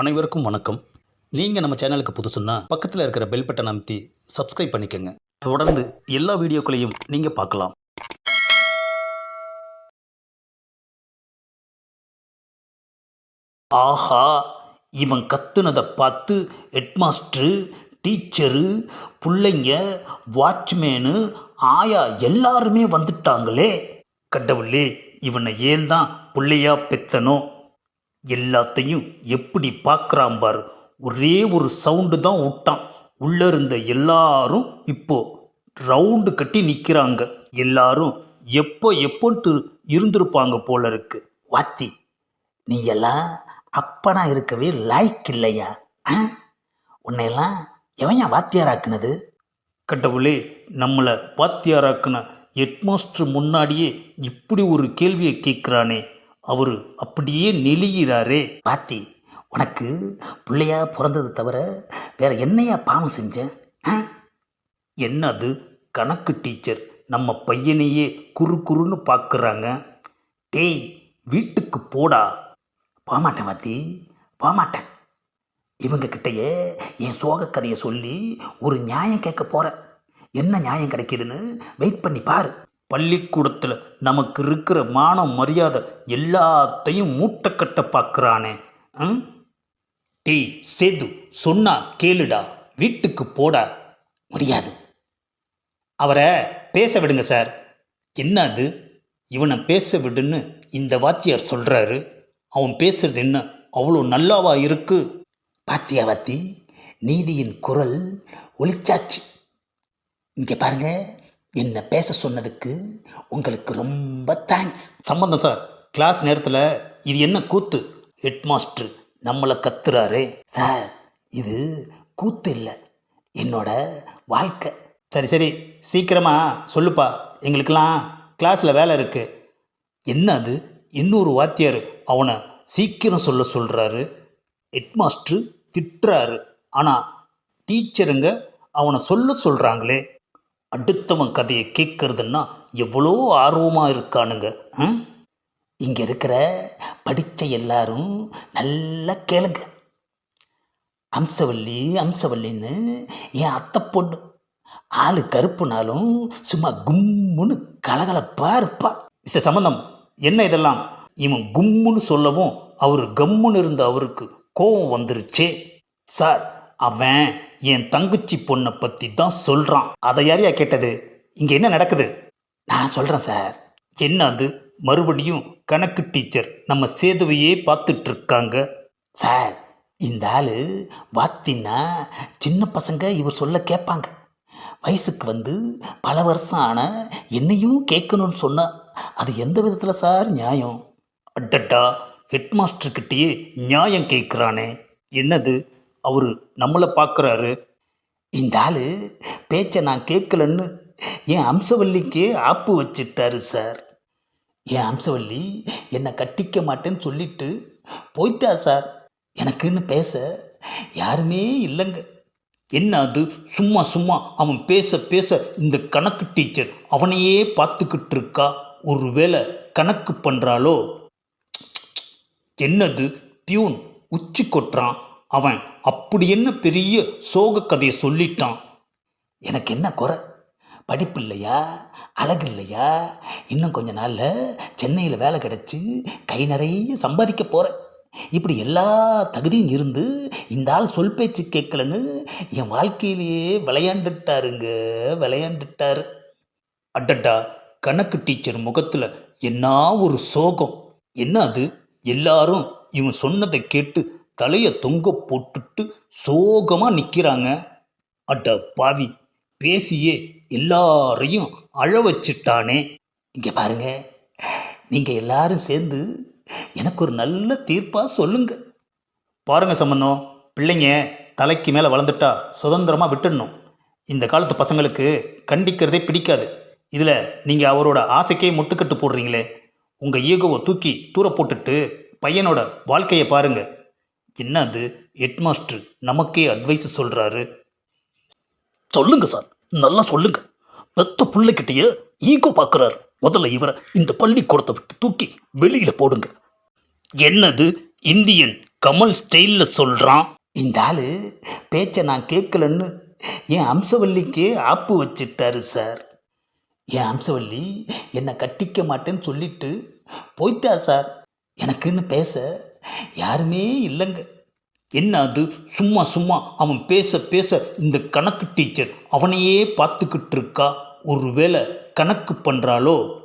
அனைவருக்கும் வணக்கம். நீங்கள் நம்ம சேனலுக்கு புதுசுன்னா பக்கத்தில் இருக்கிற பெல் பட்டன் அமைத்தி சப்ஸ்கிரைப் பண்ணிக்கோங்க. தொடர்ந்து எல்லா வீடியோக்களையும் நீங்கள் பார்க்கலாம். ஆஹா இவன் கத்துனதை பார்த்து ஹெட்மாஸ்டரு டீச்சரு பிள்ளைங்க வாட்ச்மேனு ஆயா எல்லாருமே வந்துட்டாங்களே. கடவுளே இவனை ஏன் தான் பிள்ளையா பெத்தனோ? எல்லாத்தையும் எப்படி பார்க்குறான் பாரு. ஒரே ஒரு சவுண்டு தான் விட்டான். உள்ளே இருந்த எல்லாரும் இப்போ ரவுண்டு கட்டி நிற்கிறாங்க எல்லாரும் எப்போ எப்போன்ட்டு இருந்திருப்பாங்க போல இருக்கு. வாத்தி நீ எல்லாம் அப்பனா இருக்கவே லாய்க் இல்லையா? ஆ? உன்னையெல்லாம் எவன் வாத்தியாராக்குனது? கடவுளே நம்மளை வாத்தியாராக்குன ஹெட்மாஸ்டர் முன்னாடியே இப்படி ஒரு கேள்வியை கேட்குறானே. அவர் அப்படியே நெளிகிறாரே பாத்தி உனக்கு பிள்ளையா பிறந்தது தவிர வேற என்னையா பாவம் செஞ்சேன் ஆ? என்ன அது கணக்கு டீச்சர் நம்ம பையனையே குறு குறுன்னு பார்க்குறாங்க டேய் வீட்டுக்கு போடா. போகமாட்டேன் பாத்தி போகமாட்டேன் இவங்க கிட்டயே என் சோகக்கதையை கதையை சொல்லி ஒரு நியாயம் கேட்க போகிறேன் என்ன நியாயம் கிடைக்கிதுன்னு வெயிட் பண்ணி பாரு. பள்ளிக்கூடத்தில் நமக்கு இருக்கிற மானம் மரியாதை எல்லாத்தையும் மூட்டை கட்ட பார்க்குறானே ம்? டேய் சேது சொன்னா கேளுடா. வீட்டுக்கு போடா. முடியாது. அவரை பேச விடுங்க சார். என்ன அது இவனை பேச விடுன்னு இந்த வாத்தியார் சொல்கிறாரு அவன் பேசுறது என்ன? அவ்வளோ நல்லாவா இருக்கு? பாத்தியா வாத்தி? நீதியின் குரல் ஒளிச்சாச்சு இங்கே பாருங்கள் என்ன பேச சொன்னதுக்கு உங்களுக்கு ரொம்ப தேங்க்ஸ் சம்பந்தம் சார் கிளாஸ் நேரத்தில் இது என்ன கூத்து? ஹெட்மாஸ்டர் நம்மளை கத்துறாரே. சார் இது கூத்து இல்லை. என்னோட வாழ்க்கை. சரி சரி. சீக்கிரமாக சொல்லுப்பா. எங்களுக்கெல்லாம் கிளாஸில் வேலை இருக்கு. என்ன அது? இன்னொரு வாத்தியார் அவனை சீக்கிரம் சொல்ல சொல்கிறாரு ஹெட்மாஸ்டர் திட்டுறாரு. ஆனால் டீச்சருங்க அவனை சொல்ல சொல்கிறாங்களே அடுத்தவன் கதையை கேட்கறதுன்னா எவ்வளோ ஆர்வமாக இருக்கானுங்க இங்கே இருக்கிற படித்த எல்லாரும் நல்லா கேளுங்க. அம்சவல்லி அம்சவல்லின்னு என் அத்தை பொண்ணு. ஆள் கருப்புனாலும் சும்மா கும்முன்னு கலகலப்பா இருப்பா. மிஸ்டர் சம்பந்தம் என்ன இதெல்லாம்? இவன் கும்முன்னு சொல்லவும் அவர் கம்முன்னு இருந்த அவருக்கு கோபம் வந்துருச்சே. சார் அவன் என் தங்கச்சி பொண்ணை பற்றி தான் சொல்கிறான் அதை யாரையா கேட்டது? இங்கே என்ன நடக்குது? நான் சொல்கிறேன் சார். என்ன அது? மறுபடியும் கணக்கு டீச்சர் நம்ம சேதுவையே பார்த்துட்டு இருக்காங்க சார் இந்த ஆள் வாத்தின்னா சின்ன பசங்க இவர் சொல்ல கேட்பாங்க. வயசுக்கு வந்து பல வருஷம் ஆன என்னையும் கேட்கணும்னு சொன்னால் அது எந்த விதத்தில் சார் நியாயம்? அட்டட்டா ஹெட்மாஸ்டர்கிட்டேயே நியாயம் கேட்குறானே. என்னது? அவர் நம்மளை பார்க்குறாரு இந்த ஆள் பேச்சை நான் கேட்கலன்னு என் அம்சவல்லிக்கே ஆப்பு வச்சிட்டாரு சார். என் அம்சவல்லி என்னை கட்டிக்க மாட்டேன்னு சொல்லிட்டு போயிட்டா சார். எனக்குன்னு பேச யாருமே இல்லைங்க. என்ன அது? சும்மா சும்மா அவன் பேச பேச இந்த கணக்கு டீச்சர் அவனையே பார்த்துக்கிட்டு இருக்கா? ஒருவேளை கணக்கு பண்ணுறாளோ என்னது? பியூன் உச்சி கொட்டுறான். அவன் அப்படி என்ன பெரிய சோக கதையை சொல்லிட்டான்? எனக்கு என்ன குறை? படிப்பு இல்லையா? அழகு இல்லையா? இன்னும் கொஞ்ச நாளில் சென்னையில் வேலை கிடச்சி கை நிறைய சம்பாதிக்க போகிறேன் இப்படி எல்லா தகுதியும் இருந்து இந்த ஆள் சொல் பேச்சு கேட்கலன்னு என் வாழ்க்கையிலேயே விளையாண்டுட்டாருங்க விளையாண்டுட்டாரு. அடடா கணக்கு டீச்சர் முகத்தில் என்ன ஒரு சோகம்? என்ன அது? எல்லாரும் இவன் சொன்னதை கேட்டு தலையை தொங்க போட்டுட்டு சோகமாக நிற்கிறாங்க அட பாவி பேசியே எல்லாரையும் அழ வச்சிட்டானே. இங்கே பாருங்க நீங்கள் எல்லாரும் சேர்ந்து எனக்கு ஒரு நல்ல தீர்ப்பாக சொல்லுங்க. பாருங்க சம்பந்தம் பிள்ளைங்க தலைக்கு மேலே வளர்ந்துட்டா சுதந்திரமாக விட்டுடணும். இந்த காலத்து பசங்களுக்கு கண்டிக்கிறதே பிடிக்காது. இதில் நீங்கள் அவரோட ஆசைக்கே முட்டுக்கட்டு போடுறீங்களே. உங்கள் ஈகோவை தூக்கி தூர போட்டுட்டு பையனோட வாழ்க்கையை பாருங்கள் என்ன அது ஹெட்மாஸ்டர் நமக்கே அட்வைஸ் சொல்கிறாரு சொல்லுங்க சார் நல்லா சொல்லுங்க. பெத்த பிள்ளைக்கிட்டேயே ஈகோ பார்க்குறாரு முதல்ல இவரை இந்த பள்ளிக்கூடத்தை விட்டு தூக்கி வெளியில் போடுங்க. என்னது இந்தியன் கமல் ஸ்டைலில் சொல்கிறான் இந்த ஆள் பேச்சை நான் கேட்கலன்னு என் அம்சவல்லிக்கே ஆப்பு வச்சிட்டாரு சார் என் அம்சவல்லி என்னை கட்டிக்க மாட்டேன்னு சொல்லிட்டு போயிட்டா சார் எனக்குன்னு பேச யாருமே இல்லைங்க. என்ன அது சும்மா சும்மா அவன் பேச பேச இந்த கணக்கு டீச்சர் அவனையே பார்த்துக்கிட்டு இருக்கா ஒருவேளை கணக்கு பண்ணுறாளோ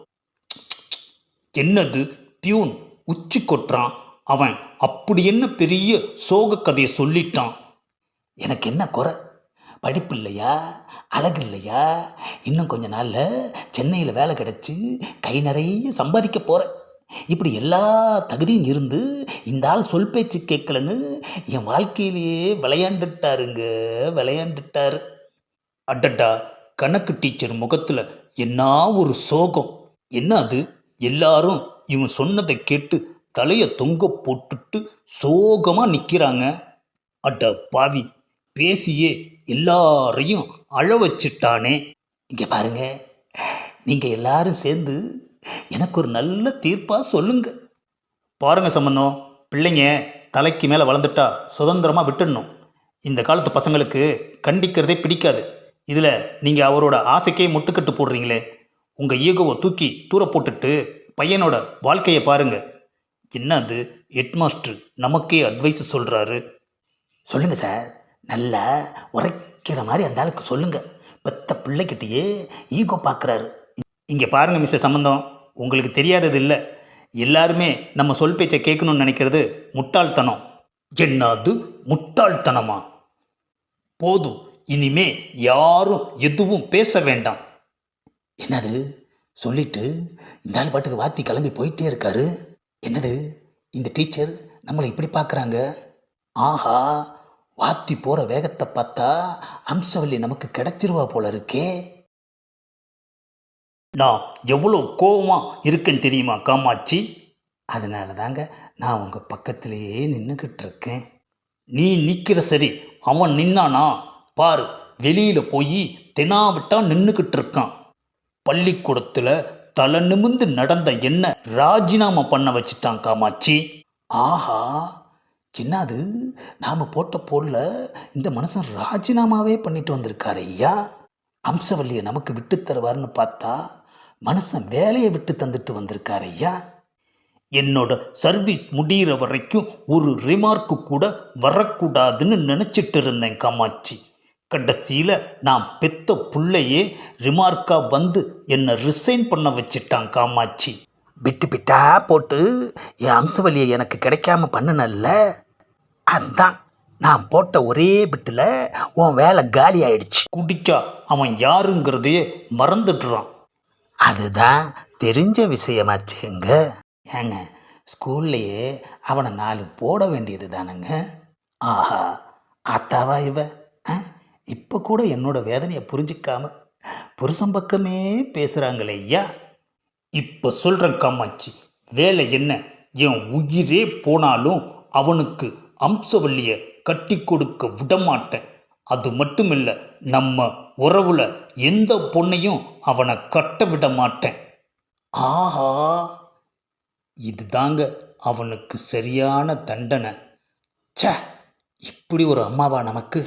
என்னது? பியூன் உச்சி கொட்டுறான். அவன் அப்படி என்ன பெரிய சோக கதையை சொல்லிட்டான்? எனக்கு என்ன குறை? படிப்பு இல்லையா? அழகு இல்லையா? இன்னும் கொஞ்ச நாளில் சென்னையில் வேலை கிடச்சி கை நிறைய சம்பாதிக்க போகிறேன் இப்படி எல்லா தகுதியும் இருந்து இந்த ஆள் சொல் பேச்சு கேட்கலன்னு என் வாழ்க்கையிலேயே விளையாண்டுட்டாருங்க விளையாண்டுட்டாரு. அடடா கணக்கு டீச்சர் முகத்தில் என்ன ஒரு சோகம். என்ன அது எல்லாரும் இவன் சொன்னதை கேட்டு தலையை தொங்க போட்டுட்டு சோகமாக நிற்கிறாங்க அட பாவி பேசியே எல்லாரையும் அழ வச்சிட்டானே. இங்கே பாருங்க நீங்கள் எல்லாரும் சேர்ந்து எனக்கு ஒரு நல்ல தீர்ப்பாக சொல்லுங்க. பாருங்க சம்பந்தம் பிள்ளைங்க தலைக்கு மேலே வளர்ந்துட்டா சுதந்திரமாக விட்டுடணும். இந்த காலத்து பசங்களுக்கு கண்டிக்கிறதே பிடிக்காது. இதில் நீங்கள் அவரோட ஆசைக்கே முட்டுக்கட்டு போடுறீங்களே. உங்கள் ஈகோவை தூக்கி தூர போட்டுட்டு பையனோட வாழ்க்கையை பாருங்க. என்ன அது ஹெட்மாஸ்டர் நமக்கே அட்வைஸ் சொல்கிறாரு சொல்லுங்கள் சார். நல்லா உரைக்கிற மாதிரி அந்த ஆளுக்கு சொல்லுங்கள் பெத்த பிள்ளைக்கிட்டேயே ஈகோ பார்க்குறாரு இங்கே பாருங்கள் மிஸ்டர் சம்பந்தம். உங்களுக்கு தெரியாதது இல்லை. எல்லாருமே நம்ம சொல் பேச்சை கேட்கணும்னு நினைக்கிறது முட்டாள்தனம். என்னது முட்டாள்தனமா? போதும் இனிமே யாரும் எதுவும் பேச வேண்டாம். என்னது? சொல்லிட்டு இந்த ஆள் பாட்டுக்கு வாத்தி கிளம்பி போயிட்டே இருக்காரு. என்னது? இந்த டீச்சர் நம்மளை இப்படி பார்க்குறாங்க? ஆஹா வாத்தி போகிற வேகத்தை பார்த்தா அம்சவல்லி நமக்கு கிடைச்சிருவா போல இருக்கே. நான் எவ்வளோ கோவமாக இருக்கேன்னு தெரியுமா காமாட்சி? அதனால தாங்க நான் உங்கள் பக்கத்திலேயே நின்றுக்கிட்டு இருக்கேன் நீ நிற்கிற சரி அவன் நின்னானா? பாரு வெளியில் போய் தெனாவிட்டா நின்றுக்கிட்டு இருக்கான் பள்ளிக்கூடத்தில் தலை நிமிந்து நடந்த என்ன ராஜினாமா பண்ண வச்சிட்டான் காமாட்சி? ஆஹா என்னது? நாம் போட்ட போல இந்த மனுஷன் ராஜினாமாவே பண்ணிட்டு வந்திருக்காரு ஐயா. அம்சவல்லியை நமக்கு விட்டு தருவார்னு பார்த்தா மனுஷன் வேலையை விட்டு தந்துட்டு வந்திருக்காரு ஐயா. என்னோட சர்வீஸ் முடிகிற வரைக்கும் ஒரு ரிமார்க்கு கூட வரக்கூடாதுன்னு நினச்சிட்டு இருந்தேன் காமாட்சி. கடைசியில் நான் பெத்த புள்ளையே ரிமார்க்காக வந்து என்னை ரிசைன் பண்ண வச்சிட்டான் காமாட்சி. பிட்டு பிட்டா போட்டு என் அம்சவலியை எனக்கு கிடைக்காம பண்ணுனல்ல. அதான் நான் போட்ட ஒரே பிட்டில் உன் வேலை காலி ஆயிடுச்சு. குடிச்சா அவன் யாருங்கிறதையே மறந்துடுறான். அதுதான் தெரிஞ்ச விஷயமாச்சேங்க ஏங்க ஸ்கூல்லையே அவனை நாலு போட வேண்டியது தானங்க? ஆஹா அத்தாவா இவ? ஆ இப்போ கூட என்னோட வேதனையை புரிஞ்சிக்காம புருஷன் பக்கமே பேசுகிறாங்களே ஐயா. இப்போ சொல்கிறேன் காமாச்சி வேலை என்ன? என் உயிரே போனாலும் அவனுக்கு அம்சவல்லியை கட்டி கொடுக்க விடமாட்டேன். அது மட்டும் இல்லை நம்ம உறவுல எந்த பொண்ணையும் அவனை கட்ட விட மாட்டேன். ஆஹா! இதுதாங்க அவனுக்கு சரியான தண்டனை. ச இப்படி ஒரு அம்மாவா நமக்கு?